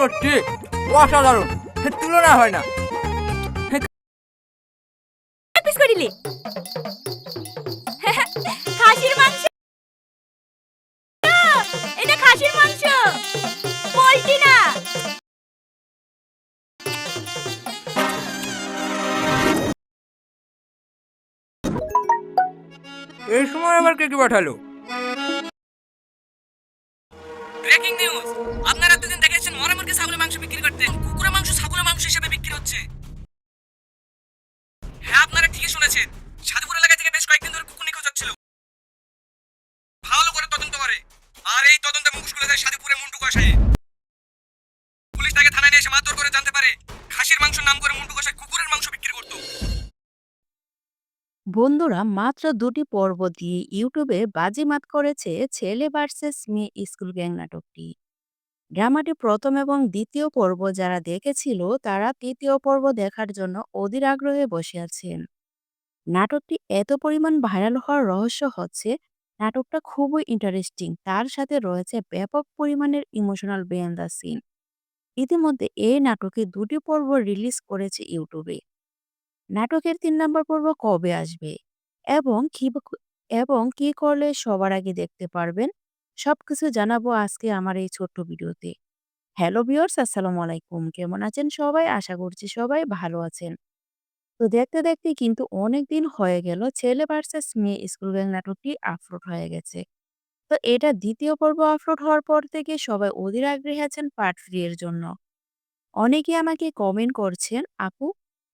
সত্যি অসাধারণ। তুলনা হয় না। পিস করিলি খাসির মাংস। এটা খাসির মাংস। পোল্ট্রি না। এই সময় আবার কে কি পাঠালো? খুলে মুন্টু কষায়ে। পুলিশ তাকে থানায় নিয়ে এসে মারধর করে জানতে পারে খাসির মাংস নাম করে মুন্টু কষায় কুকুরের মাংস বিক্রি করতো। বন্ধুরা, মাত্র দুটি পর্ব দিয়ে ইউটিউবে বাজিমাত করেছে ছেলে ভার্সেস মেয়ে স্কুল গ্যাং নাটকটি। ড্রামাটি প্রথম এবং দ্বিতীয় পর্ব যারা দেখেছিল, তারা তৃতীয় পর্ব দেখার জন্য অধীর আগ্রহে বসে আছেন। নাটকটি এত পরিমাণ ভাইরাল হওয়ার রহস্য হচ্ছে নাটকটা খুবই ইন্টারেস্টিং তার সাথে রয়েছে ব্যাপক পরিমাণের ইমোশনাল বেয়ান দ্য সিন ইতিমধ্যে এই নাটকে দুটি পর্ব রিলিজ করেছে ইউটিউবে। নাটকের তিন নম্বর পর্ব কবে আসবে? এবং কি এবং কি করলে সবার আগে দেখতে পারবেন? সবকিছু জানাব আজকে আমার এই ছোট্ট ভিডিওতে। হ্যালো ভিউয়ার্স আসসালামু আলাইকুম। কেমন আছেন সবাই? আশা করছি সবাই ভালো আছেন। তো দেখতে দেখতে কিন্তু অনেক দিন হয়ে গেল। ছেলে ভার্সেস মেয়ে স্কুল গ্যাং নাটকটি আপলোড হয়ে গেছে। তো এটা দ্বিতীয় পর্ব আপলোড হওয়ার পর থেকে সবাই অধীর আগ্রহী আছেন পার্ট থ্রি এর জন্য। অনেকে আমাকে কমেন্ট করছেন, আপু,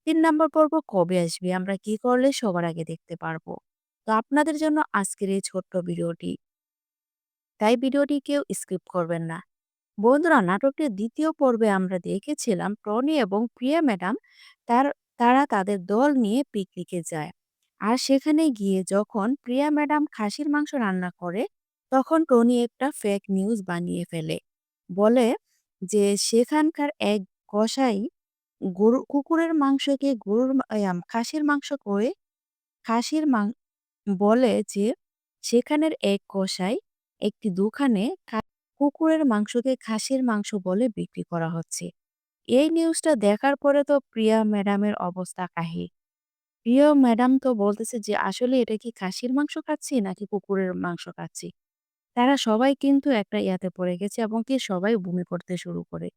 তিন নম্বর পর্ব কবে আসবে? আমরা কি করলে সবার আগে দেখতে পারব? তো আপনাদের জন্য আজকের এই ছোট্ট ভিডিওটি। তাই ভিডিওটি কেউ স্কিপ করবেন না। বন্ধুরা, নাটকটির দ্বিতীয় পর্বে আমরা দেখেছিলাম টনি এবং প্রিয়া ম্যাডাম তার তারা তাদের দল নিয়ে পিকনিকে যায়। আর সেখানে গিয়ে যখন প্রিয়া ম্যাডাম খাসির মাংস রান্না করে, তখন টনি একটা ফেক নিউজ বানিয়ে ফেলে। বলে যে, সেখানকার এক কসাই গরু, কুকুরের মাংসকে গরুর খাসির মাংস করে খাসির মাং বলে যে, সেখানের এক কসাই একটি দোকানে খা- কুকুরের মাংসকে খাসির মাংস বলে বিক্রি করা হচ্ছে। এই নিউজটা দেখার পরে তো প্রিয়া ম্যাডামের অবস্থা কাহি। প্রিয় ম্যাডাম তো বলতেছে যে, আসলে এটা কি খাসির মাংস খাচ্ছি নাকি কুকুরের মাংস খাচ্ছি? তারা সবাই কিন্তু একটা ইয়াতে পড়ে গেছে এবং কি সবাই বমি করতে শুরু করে।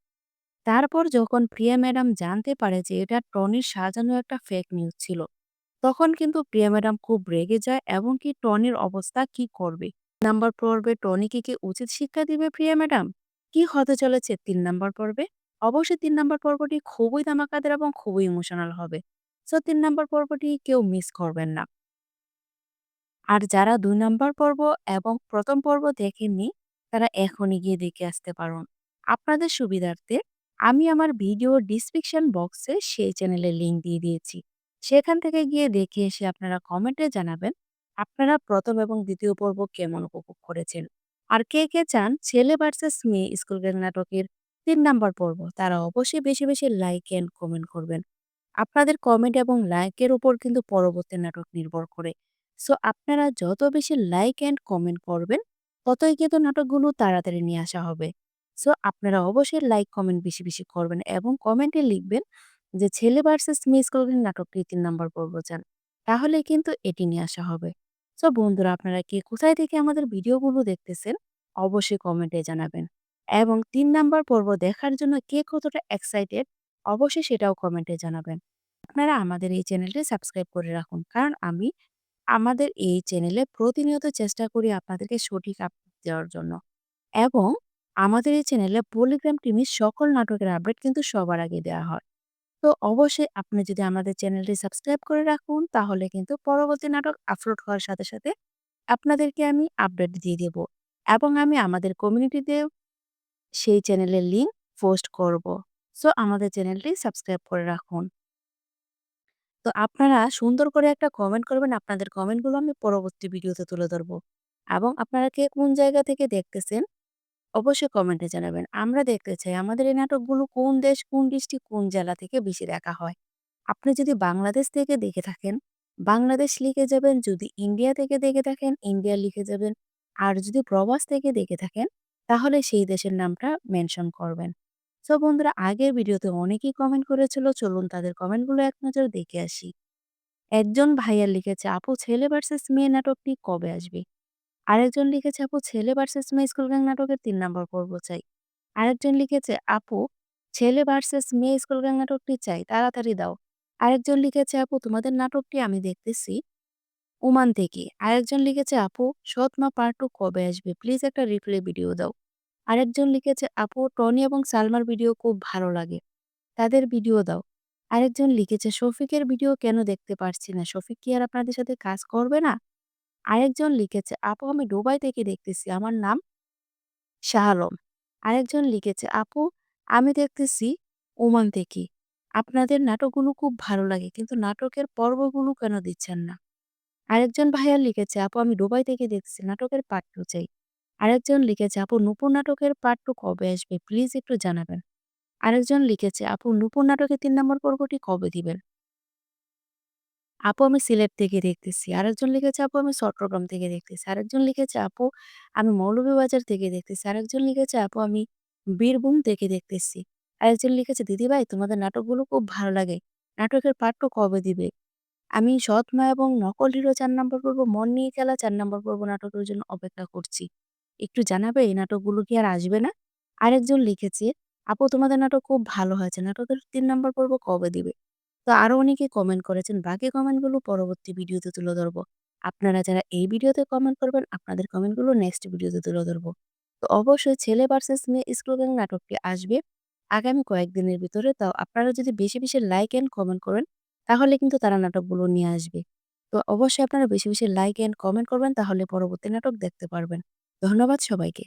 তারপর যখন প্রিয়া ম্যাডাম জানতে পারে যে, এটা টনির সাজানো একটা ফেক নিউজ ছিল, তখন কিন্তু প্রিয়া ম্যাডাম খুব রেগে যায় এবং কি টনির অবস্থা কি করবে? নাম্বার পর্বে টনিকে কি উচিত শিক্ষা দিবে প্রিয়া ম্যাডাম কি হতে চলেছে তিন নাম্বার পর্বে? অবশ্যই তিন নাম্বার পর্বটি খুবই ধামাকাদার এবং খুবই ইমোশনাল হবে। সো তিন নাম্বার পর্বটি কেউ মিস করবেন না। আর যারা দুই নাম্বার পর্ব এবং প্রথম পর্ব দেখেননি, তারা এখনই গিয়ে দেখে আসতে পারুন। আপনাদের সুবিধার্থে আমি আমার ভিডিও ডিসক্রিপশন বক্সে সেই চ্যানেলের লিংক দিয়ে দিয়েছি। সেখান থেকে গিয়ে দেখে এসে আপনারা কমেন্টে জানাবেন, আপনারা প্রথম এবং দ্বিতীয় পর্ব কেমন উপভোগ করেছেন? আর কে কে চান, ছেলে ভার্সেস মেয়ে স্কুল গ্যাং নাটকের তিন নাম্বার পর্ব। তারা অবশ্যই বেশি বেশি লাইক এন্ড কমেন্ট করবেন। আপনাদের কমেন্ট এবং লাইকের উপর কিন্তু পরবর্তী নাটক নির্ভর করে। সো আপনারা যত বেশি লাইক এন্ড কমেন্ট করবেন, ততই কিন্তু নাটকগুলো তাড়াতাড়ি নিয়ে আসা হবে। সো আপনারা অবশ্যই লাইক কমেন্ট বেশি বেশি করবেন এবং কমেন্টে লিখবেন যে, ছেলে ভার্সেস মিস করবেন নাটকটি তিন নাম্বার পর্ব চান। তাহলে কিন্তু এটি নিয়ে আসা হবে। সো বন্ধুরা, আপনারা কি কোথায় থেকে আমাদের ভিডিওগুলো দেখতেছেন, অবশ্যই কমেন্টে জানাবেন। এবং তিন নাম্বার পর্ব দেখার জন্য কে কতটা এক্সাইটেড অবশ্যই সেটাও কমেন্টে জানাবেন। আপনারা আমাদের এই চ্যানেলটি সাবস্ক্রাইব করে রাখুন। কারণ আমি আমাদের এই চ্যানেলে প্রতিনিয়ত চেষ্টা করি আপনাদেরকে সঠিক আপডেট দেওয়ার জন্য। এবং আমাদের এই চ্যানেলে পলিগ্রাম টিমের সকল নাটকের আপডেট কিন্তু সবার আগে দেওয়া হয়। তো অবশ্যই আপনি যদি আমাদের চ্যানেলটি সাবস্ক্রাইব করে রাখুন, তাহলে কিন্তু পরবর্তী নাটক আপলোড হওয়ার সাথে সাথে আপনাদেরকে আমি আপডেট দিয়ে দেব। এবং আমি আমাদের কমিউনিটিতে সেই চ্যানেলের লিঙ্ক পোস্ট করব। সো আমাদের চ্যানেলটি সাবস্ক্রাইব করে রাখুন। তো আপনারা সুন্দর করে একটা কমেন্ট করবেন, আপনাদের কমেন্টগুলো আমি পরবর্তী ভিডিওতে তুলে ধরবো। এবং আপনারা কে কোন জায়গা থেকে দেখতেছেন, অবশ্যই কমেন্টে জানাবেন। আমরা দেখতে চাই আমাদের এই নাটকগুলো কোন দেশ, কোন ডিস্ট্রিক্ট, কোন জেলা থেকে বেশি দেখা হয়। আপনি যদি বাংলাদেশ থেকে দেখে থাকেন, বাংলাদেশ লিখে যাবেন, যদি ইন্ডিয়া থেকে দেখে থাকেন, ইন্ডিয়া লিখে যাবেন। আর যদি প্রবাস থেকে দেখে থাকেন তাহলে সেই দেশের নামটা মেনশন করবেন। সো বন্ধুরা, আগের ভিডিওতে অনেকেই কমেন্ট করেছিল, চলুন তাদের কমেন্টগুলো এক নজর দেখে আসি। একজন ভাইয়া লিখেছে, আপু, ছেলে ভার্সেস মেয়ে নাটকটি কবে আসবে? আরেকজন লিখেছে, আপু, ছেলে ভার্সেস মেয়ে স্কুল গ্যাং নাটকের তিন নম্বর পর্ব চাই। আরেকজন লিখেছে, আপু, ছেলে ভার্সেস মেয়ে স্কুল গ্যাং নাটকটি চাই, তাড়াতাড়ি দাও। আরেকজন লিখেছে, আপু, তোমাদের নাটকটি আমি দেখতেছি। ওমান থেকে। আরেকজন লিখেছে, আপু, সৎ মা পার্ট টু কবে আসবে? প্লিজ একটা রিপ্লে ভিডিও দাও। আরেকজন লিখেছে, আপু, টনি এবং সালমার ভিডিও খুব ভালো লাগে। তাদের ভিডিও দাও। আরেকজন লিখেছে, শফিকের ভিডিও কেন দেখতে পারছি না? শফিক কি আর আপনাদের সাথে কাজ করবে না? আরেকজন লিখেছে, আপু, আমি দুবাই থেকে দেখতেছি। আমার নাম শাহ আলম। আরেকজন লিখেছে, আপু, আমি দেখতেছি ওমান থেকে। আপনাদের নাটকগুলো খুব ভালো লাগে, কিন্তু নাটকের পর্বগুলো কেন দিচ্ছেন না? আরেকজন ভাইয়া লিখেছে, আপু, আমি দুবাই থেকে দেখছি, নাটকের পার্ট টু চাই। আরেকজন লিখেছে, আপু, নূপুর নাটকের পার্ট টু কবে আসবে? প্লিজ একটু জানাবেন। আরেকজন লিখেছে, আপু, নূপুর নাটকের তিন নম্বর পর্বটি কবে দিবেন? আপু, আমি সিলেট থেকে দেখতেছি। আরেকজন লিখেছে, আপু, আমি চট্টগ্রাম থেকে দেখতেছি। আরেকজন লিখেছে, আপু, আমি মৌলভীবাজার থেকে দেখতেছি। আরেকজন লিখেছে, আপু, আমি বীরভূম থেকে দেখতেছি। আরেকজন লিখেছে, দিদিভাই, তোমাদের নাটকগুলো খুব ভালো লাগে। নাটকের পার্ট কবে দিবে? আমি সৎ মা এবং নকল হিরো চার নম্বর পর্ব, মন নিয়ে খেলা চার নম্বর পর্ব নাটকের জন্য অপেক্ষা করছি। একটু জানাবে, এই নাটকগুলো কি আর আসবে না? আরেকজন লিখেছে, আপু, তোমাদের নাটক খুব ভালো হয়েছে। নাটকের তিন নম্বর পর্ব কবে দিবে? তো আরও অনেকে কমেন্ট করেছেন, বাকি কমেন্টগুলো পরবর্তী ভিডিওতে তুলে ধরবো। আপনারা যারা এই ভিডিওতে কমেন্ট করবেন, আপনাদের কমেন্টগুলো নেক্সট ভিডিওতে তুলে ধরবো। তো অবশ্যই ছেলে ভার্সেস মেয়ে স্কুল নাটকটি আসবে আগামী কয়েকদিনের ভিতরে। তাও আপনারা যদি বেশি বেশি লাইক এন্ড কমেন্ট করেন তাহলে কিন্তু তারা নাটকগুলো নিয়ে আসবে। তো অবশ্যই আপনারা বেশি বেশি লাইক এন্ড কমেন্ট করবেন, তাহলে পরবর্তী নাটক দেখতে পারবেন। ধন্যবাদ সবাইকে।